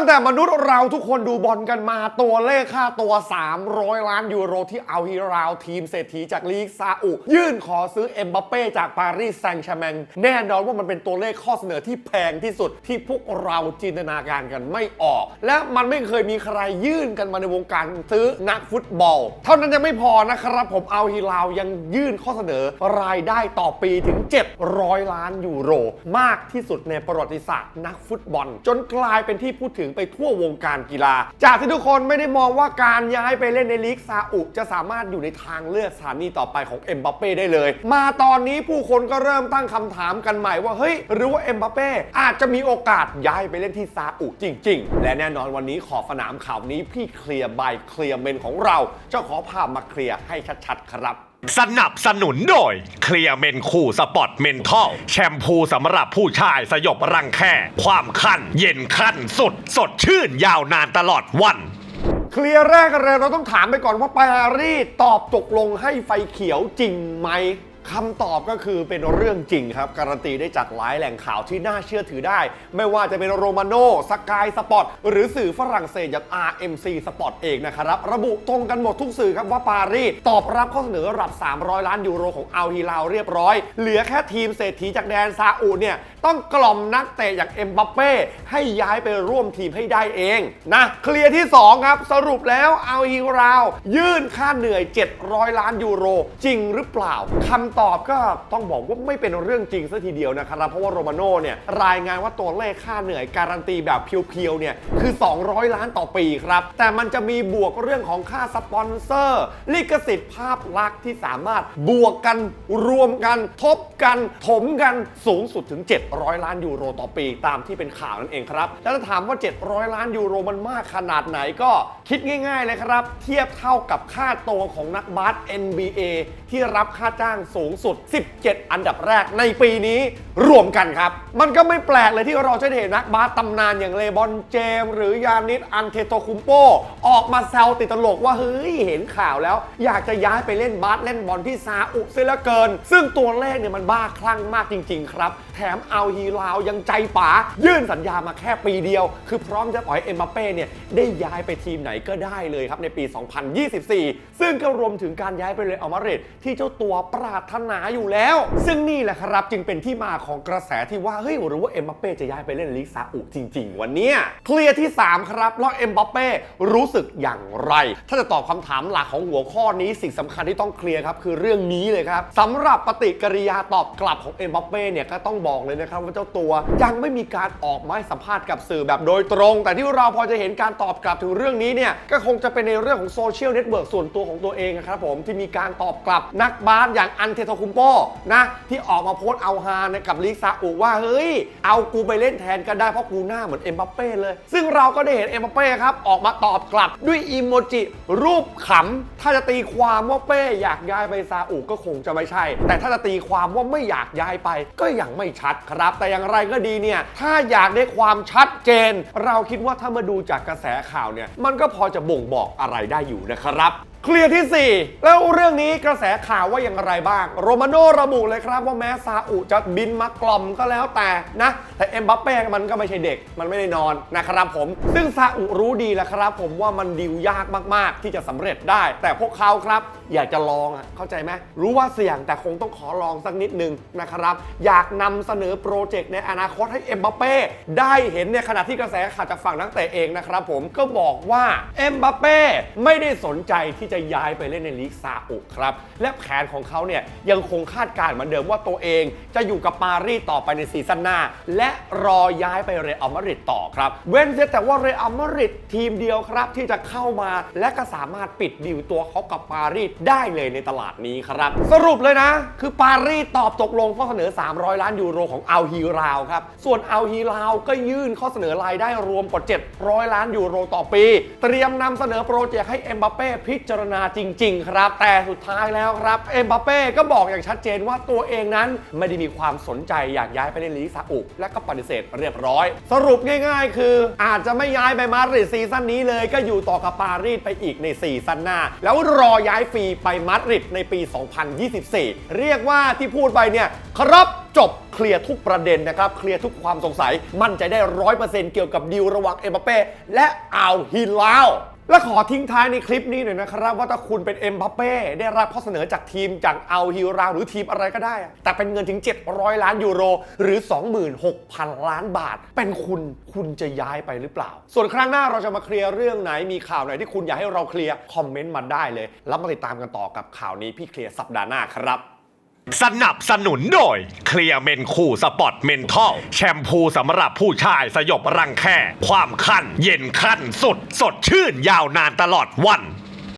ตั้งแต่มนุษย์เราทุกคนดูบอลกันมาตัวเลขค่าตัว 300 ล้านยูโรที่เอาฮิราวทีมเศรษฐีจากลีกซาอุ ยื่นขอซื้อเอ็มบัปเป้จากปารีสแซงต์แชร์แมงแน่นอนว่ามันเป็นตัวเลขข้อเสนอที่แพงที่สุดที่พวกเราจินตนาการกันไม่ออก และมันไม่เคยมีใครยื่นกันมาในวงการซื้อนักฟุตบอล เท่านั้นยังไม่พอนะครับผมเอาฮิราวยังยื่นข้อเสนอรายได้ต่อปีถึง 700 ล้านยูโร มากที่สุดในประวัติศาสตร์นักฟุตบอล จนกลายเป็นที่พูดถึงไปทั่ววงการกีฬา จากที่ทุกคนไม่ได้มองว่าการย้ายไปเล่นในลีกซาอุจะสามารถอยู่ในทางเลือกสถานีต่อไปของเอ็มบัปเป้ได้เลย มาตอนนี้ผู้คนก็เริ่มตั้งคำถามกันใหม่ว่าเฮ้ยหรือว่าเอ็มบัปเป้อาจจะมีโอกาสย้ายไปเล่นที่ซาอุจริง ๆ และแน่นอนวันนี้ขอบสนามข่าวนี้พี่เคลียร์ใบเคลียร์เมนของเราเจ้าขอภาพมาเคลียร์ให้ชัดๆครับ สนับสนุนโดย เคลียร์เมนคูสปอร์ตเมนทัลแชมพูสำหรับผู้ชายสยบรังแค ความคั้น เย็นขั้นสุด สดชื่นยาวนานตลอดวัน เคลียร์แรกกันเลยเราต้องถามไปก่อนว่าปารีสตอบตกลงให้ไฟเขียวจริงไหม คำตอบก็คือเป็นเรื่องจริงครับ การันตีได้จากหลายแหล่งข่าวที่น่าเชื่อถือได้ ไม่ว่าจะเป็นโรมาโนสกายสปอร์ตหรือสื่อฝรั่งเศสอย่าง RMC Sport เองนะครับ ระบุตรงกันหมดทุกสื่อครับว่าปารีสตอบรับข้อเสนอรับ 300 ล้านยูโรของอัลฮิลาลเรียบร้อย เหลือแค่ทีมเศรษฐีจากแดนซาอุเนี่ยต้องกล่อมนักเตะอย่างเอ็มบัปเป้ให้ย้ายไปร่วมทีมให้ได้เองนะเคลียร์ที่ 2 ครับสรุปแล้วอัลฮิราวยื่นค่าเหนื่อย 700 ล้านยูโร จริงหรือเปล่าคำตอบก็ต้องบอกว่าไม่เป็นเรื่องจริงซะทีเดียวนะครับ เพราะว่าโรมาโน่เนี่ยรายงานว่าตัวเลขค่าเหนื่อยการันตีแบบเพียวๆเนี่ยคือ 200 ล้านต่อปีครับ แต่มันจะมีบวกเรื่องของค่าสปอนเซอร์ ลิขสิทธิ์ภาพลักษณ์ที่สามารถบวกกันรวมกัน ทบกัน ถมกันสูงสุดถึง 700 ล้านยูโรต่อปี ตามที่เป็นข่าวนั่นเองครับ แล้วถ้าถามว่า 700 ล้านยูโรมันมากขนาดไหนก็คิดง่าย ๆ เลยครับ เทียบเท่ากับค่าตัวของนักบาส NBA ที่รับค่าจ้างสููงสุด 17 อันดับแรกในปีนี้รวมกันครับ มันก็ไม่แปลกเลยที่เราจะเห็นนักบาสตำนานอย่างเลบอนเจม หรือยานิสอันเทโตคุมโป ออกมาแซวติดตลกว่า เฮ้ย เห็นข่าวแล้ว อยากจะย้ายไปเล่นบาสเล่นบอลที่ซาอุเสียเหลือเกิน ซึ่งตัวเลขเนี่ยมันบ้าคลั่งมากจริง ๆ ครับ มเอาฮีลาวยังใจป๋ายื่นสัญญามาแค่ปีเดียว คือพร้อมจะปล่อยเอ็มบัปเป้เนี่ยได้ย้ายไปทีมไหนก็ได้เลยครับในปี 2024 ซึ่งก็รวมถึงการย้ายไปเลยอัลมาดริดที่เจ้าตัวปรารถนาอยู่แล้ว ซึ่งนี่แหละครับจึงเป็นที่มาของกระแสที่ว่าเฮ้ยหรือว่าเอ็มบัปเป้จะย้ายไปเล่นลีกซาอุจริง ๆ วันนี้เคลียร์ที่ 3 ครับแล้วเอ็มบัปเป้รู้สึกอย่างไร ถ้าจะตอบคำถามหลักของหัวข้อนี้สิ่งสำคัญที่ต้องเคลียร์ครับคือเรื่องนี้เลยครับสำหรับปฏิกิริยาตอบกลับของเอ็มบัปเป้เนี่ยก็ต้องบอกเลยนะครับว่าเจ้าตัวยังไม่มีการออกมาให้สัมภาษณ์กับสื่อแบบโดยตรง แต่ที่เราพอจะเห็นการตอบกลับถึงเรื่องนี้เนี่ยก็คงจะเป็นในเรื่องของโซเชียลเน็ตเวิร์กส่วนตัวของตัวเองนะครับผมที่มีการตอบกลับนักบาสอย่างอันเทโตคุมโปนะที่ออกมาโพสต์เอาฮาในกับลีกซาอุว่าเฮ้ย เอากูไปเล่นแทนก็ได้เพราะกูหน้าเหมือนเอ็มบัปเป้เลย ซึ่งเราก็ได้เห็นเอ็มบัปเป้ครับออกมาตอบกลับด้วยอีโมจิรูปขำถ้าจะตีความว่าเป้อยากย้ายไปซาอุก็คงจะไม่ใช่ แต่ถ้าจะตีความว่าไม่อยากย้ายไปก็ยังไม่ชัดครับ แต่อย่างไรก็ดีเนี่ย ถ้าอยากได้ความชัดเจน เราคิดว่าถ้ามาดูจากกระแสข่าวเนี่ย มันก็พอจะบ่งบอกอะไรได้อยู่นะครับ เคลียร์ที่ 4 แล้วเรื่องนี้กระแสข่าวว่าอย่างไรบ้าง โรมาโนระบุเลยครับว่าแม้ซาอุจะบินมากล่อมก็แล้วแต่นะ แต่เอ็มบัปเป้มันก็ไม่ใช่เด็กมันไม่ได้นอนนะครับผม ซึ่งซาอุรู้ดีแหล้วครับ ผมว่ามันดิวยากมากๆ ที่จะสำเร็จได้ แต่พวกเขาครับ อยากจะลองอะเข้าใจไหมรู้ว่าเสี่ยงแต่คงต้องขอลองสักนิดนึงนะครับ อยากนำเสนอโปรเจกต์ในอนาคตให้เอ็มบัปเป้ได้เห็นในขณะที่กระแสข่าวจากฝั่งนักเตะเองนะครับผมก็บอกว่าเอ็มบัปเป้ไม่ได้สนใจที่จะย้ายไปเล่นในลีกซาอุครับ และแผนของเขาเนี่ยยังคงคาดการณ์เหมือนเดิมว่าตัวเองจะอยู่กับปารีสต่อไปในซีซั่นหน้า และรอย้ายไปเรอัลมาดริดต่อครับ เว้นเสียแต่ว่าเรอัลมาดริดทีมเดียวครับที่จะเข้ามาและก็สามารถปิดดีลตัวเขากับปารีสได้เลยในตลาดนี้ครับ สรุปเลยนะ คือปารีสตอบตกลงข้อเสนอ 300 ล้านยูโรของอัลฮีราวครับส่วนอัลฮีราวก็ยื่นข้อเสนอรายได้รวมกว่า 700 ล้านยูโรต่อปี เตรียมนำเสนอโปรเจกต์ให้เอ็มบัปเป้พิจารรณาจริง ๆ ครับ แต่สุดท้ายแล้วครับ เอ็มบัปเป้ก็บอกอย่างชัดเจนว่าตัวเองนั้นไม่ได้มีความสนใจอยากย้ายไปเล่นลีกซาอุและก็ปฏิเสธเรียบร้อย สรุปง่าย ๆ คือ อาจจะไม่ย้ายไปมาดริดซีซั่นนี้เลยก็อยู่ต่อกับปารีสไปอีกในซีซั่นหน้า แล้วรอย้ายฟรีไปมาดริดในปี 2024 เรียกว่าที่พูดไปเนี่ยครับจบเคลียร์ทุกประเด็นนะครับ เคลียร์ทุกความสงสัย มั่นใจได้ร้อยเปอร์เซ็นต์เกี่ยวกับดีลระหว่างเอ็มบัปเป้และอัลฮิลาล และขอทิ้งท้ายในคลิปนี้หน่อยนะครับ ว่าถ้าคุณเป็นเอ็มบัปเป้ได้รับข้อเสนอจากทีมจากอัลฮิลาหรือทีมอะไรก็ได้ แต่เป็นเงินถึง 700 ล้านยูโร หรือ 26,000 ล้านบาท เป็นคุณคุณจะย้ายไปหรือเปล่า ส่วนครั้งหน้าเราจะมาเคลียร์เรื่องไหนมีข่าวไหนที่คุณอยากให้เราเคลียร์คอมเมนต์มาได้เลย แล้วมาติดตามกันต่อกับข่าวนี้พี่เคลียร์สัปดาห์หน้าครับ สนับสนุนโดย เคลียร์เมนคูสปอตเมนทัลแชมพูสำหรับผู้ชายสยบรังแค ความคันเย็นขั้นสุด สดชื่นยาวนานตลอดวัน